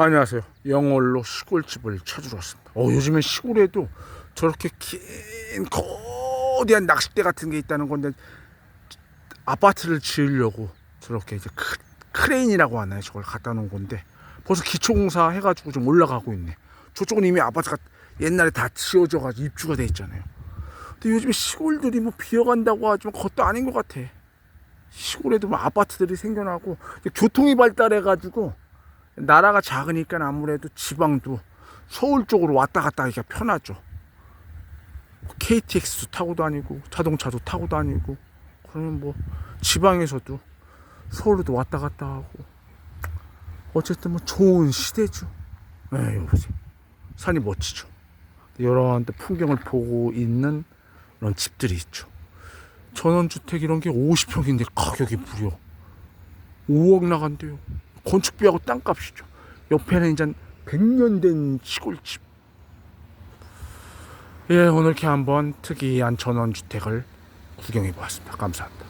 안녕하세요. 영월로 시골집을 찾으러 왔습니다. 어, 요즘엔 시골에도 저렇게 긴 거대한 낚싯대 같은 게 있다는 건데 아파트를 지으려고 저렇게 이제 크, 크레인이라고 하나요? 저걸 갖다 놓은 건데 벌써 기초공사 해가지고 좀 올라가고 있네. 저쪽은 이미 아파트가 옛날에 다 지어져가지고 입주가 돼 있잖아요. 근데 요즘 시골들이 뭐 비어간다고 하지만 그것도 아닌 것 같아. 시골에도 뭐 아파트들이 생겨나고 교통이 발달해가지고 나라가 작으니까 아무래도 지방도 서울 쪽으로 왔다 갔다 하기가 편하죠. KTX도 타고 다니고 자동차도 타고 다니고 그러면 뭐 지방에서도 서울로도 왔다 갔다 하고 어쨌든 뭐 좋은 시대죠. 네, 여보세요. 산이 멋지죠. 이런 데 풍경을 보고 있는 그런 집들이 있죠. 전원주택 이런 게 50평인데 가격이 무려 5억 나간대요. 건축비하고 땅값이죠. 옆에는 이제 100년 된 시골집. 예, 오늘 이렇게 한번 특이한 전원주택을 구경해 보았습니다. 감사합니다.